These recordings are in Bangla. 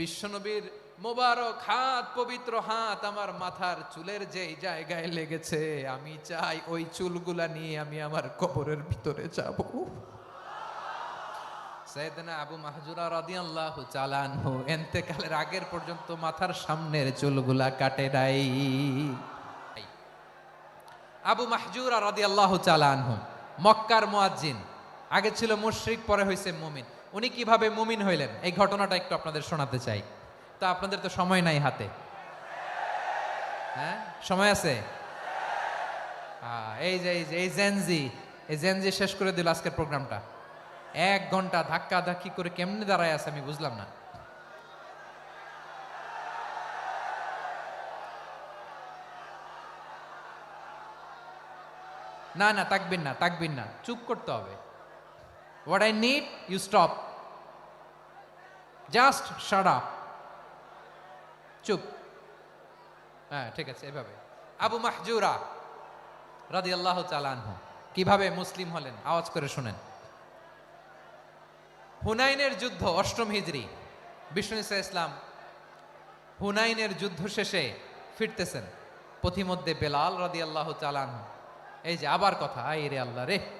বিশ্বনবীর মোবারক হাত, পবিত্র হাত আমার মাথার চুলের যেই জায়গায় লেগেছে, আমি চাই ওই চুলগুলা নিয়ে আমি আমার কবরের ভিতরে যাব। সৈয়দনা আবু মাহজুরা রাদিয়াল্লাহু চালানহু এন্তেকালের আগের পর্যন্ত মাথার সামনের চুলগুলা কাটে নাই। আবু মাহজুরা রাদিয়াল্লাহু চালানহু মক্কার মুয়াজ্জিন, আগে ছিল মুশরিক, পরে হয়েছে মুমিন। উনি কীভাবে মুমিন হইলেন? এই ঘটনাটা একটু আপনাদের শোনাতে চাই। তা আপনাদের তো সময় নাই হাতে। হ্যাঁ? সময় আছে? এই যে এই যে, এই জেনজি এই জেনজি শেষ করে দিল আজকের প্রোগ্রামটা। এক ঘণ্টা ধাক্কা ধাক্কি করে কেমনে দাঁড়ায় আছে আমি বুঝলাম না। না না তাকবিন না তাকবিন না। চুপ করতে হবে। What I need you stop just shut up চুপ। হ্যাঁ ঠিক আছে, এভাবে। আবু মাহজুরা রাদি আল্লাহ চালানহু কীভাবে মুসলিম হলেন? আওয়াজ করে শুনেন। হুনাইনের যুদ্ধ, অষ্টম হিজরি। বিষ্ণু ইসা ইসলাম হুনাইনের যুদ্ধ শেষে ফিরতেছেন। পথিমধ্যে বেলাল রাদি আল্লাহ চালানহু এই যে আবার কথা আই আল্লাহ রে।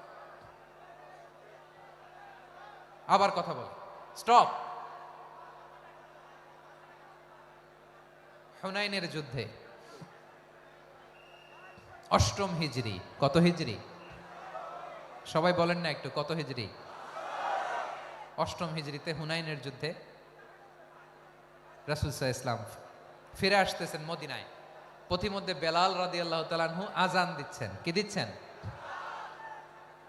আবার কথা বল। স্টপ হুনাইনের যুদ্ধে। অষ্টম হিজরি। কত হিজরি? সবাই বলেন না একটু, কত হিজরি? অষ্টম হিজরিতে হুনাইনের যুদ্ধে রাসুল সাহা ইসলাম ফিরে আসতেছেন মদিনায়। পথিমধ্যে বেলাল রাদি আল্লাহ তালানহু আজান দিচ্ছেন। কি দিচ্ছেন?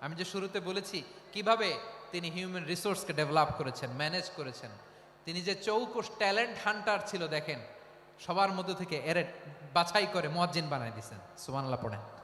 আমি যে শুরুতে বলেছি, কীভাবে তিনি হিউম্যান রিসোর্সকে ডেভেলপ করেছেন ম্যানেজ করেছেন। তিনি যে চৌকোষ ট্যালেন্ট হান্টার ছিল, দেখেন, সবার মধ্যে থেকে এর বাছাই করে মজ্জিন বানাই দিয়েছেন। সুমানাল্লাহ পড়েন।